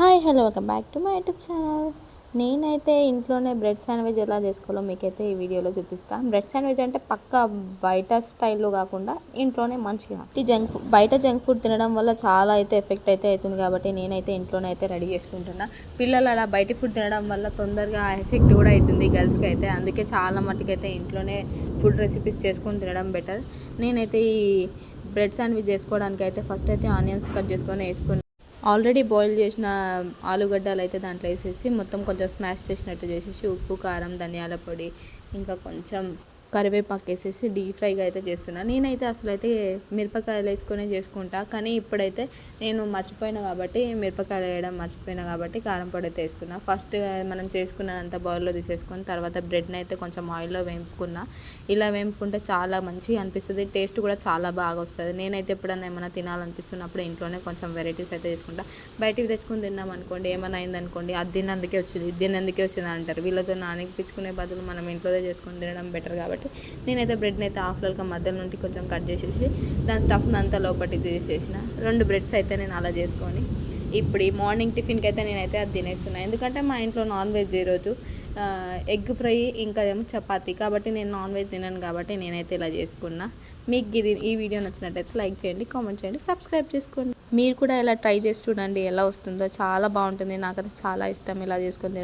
Hi hello welcome back to my YouTube channel. నేనైతే ఇంట్లోనే bread sandwich ఎలా చేసుకోవాలో మీకైతే ఈ వీడియోలో చూపిస్తాను బ్రెడ్ శాండ్విచ్ అంటే పక్క బయట స్టైల్లో కాకుండా ఇంట్లోనే మంచిగా. ఈ జంక్ బయట జంక్ ఫుడ్ తినడం వల్ల చాలా అయితే ఎఫెక్ట్ అయితే అవుతుంది కాబట్టి నేనైతే ఇంట్లోనే అయితే రెడీ చేసుకుంటున్నా. పిల్లలు అలా బయట ఫుడ్ తినడం వల్ల తొందరగా ఎఫెక్ట్ కూడా అవుతుంది గర్ల్స్కి అయితే. అందుకే చాలా మట్టుకైతే ఇంట్లోనే ఫుడ్ రెసిపీస్ చేసుకొని తినడం బెటర్. నేనైతే ఈ బ్రెడ్ శాండ్విచ్ చేసుకోవడానికి అయితే ఫస్ట్ అయితే ఆనియన్స్ కట్ చేసుకొని వేసుకుని ఆల్రెడీ బాయిల్ చేసిన ఆలుగడ్డలు అయితే దాంట్లో వేసేసి మొత్తం కొంచెం స్మాష్ చేసినట్టు చేసేసి ఉప్పు కారం ధనియాల పొడి ఇంకా కొంచెం కరివేపాకు వేసేసి డీప్ ఫ్రైగా అయితే చేస్తున్నా. నేనైతే అసలు అయితే మిరపకాయలు వేసుకొని చేసుకుంటా. కానీ ఇప్పుడైతే నేను మర్చిపోయినా కాబట్టి మిరపకాయలు వేయడం మర్చిపోయినా కాబట్టి కారం పొడి అయితే వేసుకున్నా. ఫస్ట్ మనం చేసుకున్నదంతా బౌల్లో తీసేసుకొని తర్వాత బ్రెడ్ని అయితే కొంచెం ఆయిల్లో వేపుకున్నా. ఇలా వేపుకుంటే చాలా మంచిగా అనిపిస్తుంది. టేస్ట్ కూడా చాలా బాగా వస్తుంది. నేనైతే ఎప్పుడన్నా ఏమైనా తినాలనిపిస్తున్నప్పుడు ఇంట్లోనే కొంచెం వెరైటీస్ అయితే చేసుకుంటా. బయటికి తెచ్చుకొని తిన్నాం అనుకోండి ఏమైనా అయిందనుకోండి అది తిన్నందుకే వచ్చింది ఇది తిన్నందుకే వచ్చింది అంటారు. వీళ్ళతో నానిపించుకునే బదులు మనం ఇంట్లోనే చేసుకొని తినడం బెటర్ కాబట్టి నేనైతే బ్రెడ్ని అయితే హాఫ్ లల్గా మధ్యలో నుండి కొంచెం కట్ చేసేసి దాని స్టఫ్ని అంతా లోపలికి తీసేసిన. రెండు బ్రెడ్స్ అయితే నేను అలా చేసుకొని ఇప్పుడు ఈ మార్నింగ్ టిఫిన్కి అయితే నేనైతే అది తినేస్తున్నాను ఎందుకంటే మా ఇంట్లో నాన్ వెజ్ ఈరోజు ఎగ్ ఫ్రై ఇంకా ఏమో చపాతీ. కాబట్టి నేను నాన్ వెజ్ తినను కాబట్టి నేనైతే ఇలా చేసుకున్నా. మీకు ఇది ఈ వీడియో నచ్చినట్టయితే లైక్ చేయండి కామెంట్ చేయండి సబ్స్క్రైబ్ చేసుకోండి. మీరు కూడా ఇలా ట్రై చేసి చూడండి ఎలా వస్తుందో. చాలా బాగుంటుంది. నాకైతే చాలా ఇష్టం ఇలా చేసుకుని తినడం.